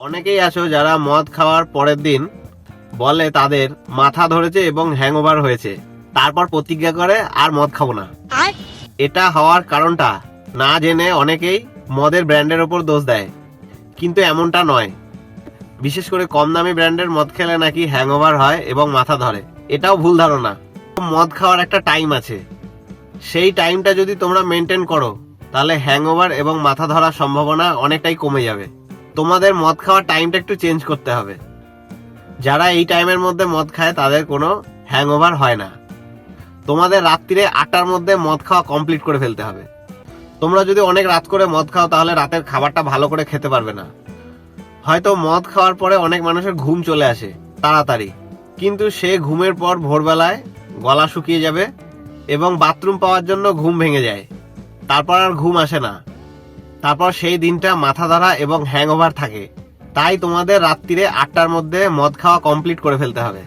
অনেকেই আসো যারা মদ খাওয়ার পরের দিন বলে তাদের মাথা ধরেছে এবং হ্যাংওভার হয়েছে। তারপর প্রতিজ্ঞা করে আর মদ খাব না। এটা হওয়ার কারণটা না জেনে অনেকেই মদের ব্র্যান্ডের ওপর দোষ দেয়। কিন্তু এমনটা নয়। বিশেষ করে কম দামি ব্র্যান্ডের মদ খেলে নাকি হ্যাংওভার হয় এবং মাথা ধরে। এটাও ভুল ধারণা। মদ খাওয়ার একটা টাইম আছে। সেই টাইমটা যদি তোমরা মেনটেন করো তাহলে হ্যাংওভার এবং মাথা ধরার সম্ভাবনা অনেকটাই কমে যাবে। তোমাদের মদ খাওয়ার টাইমটা একটু চেঞ্জ করতে হবে। যারা এই টাইমের মধ্যে মদ খায়, তাদের কোনো হ্যাংওভার হয় না। তোমাদের রাত্রিরে আটটার মধ্যে মদ খাওয়া কমপ্লিট করে ফেলতে হবে। তোমরা যদি অনেক রাত করে মদ খাও, তাহলে রাতের খাবারটা ভালো করে খেতে পারবে না। হয়তো মদ খাওয়ার পরে অনেক মানুষের ঘুম চলে আসে, তাড়াতাড়ি। কিন্তু সে ঘুমের পর ভোরবেলায় গলা শুকিয়ে যাবে এবং বাথরুম পাওয়ার জন্য ঘুম ভেঙে যায়। তারপর আর ঘুম আসে না। তারপর সেই দিনটা মাথা ধরা এবং হ্যাংওভার থাকে। তাই তোমাদের রাত্রিরে আটটার মধ্যে মদ খাওয়া কমপ্লিট করে ফেলতে হবে।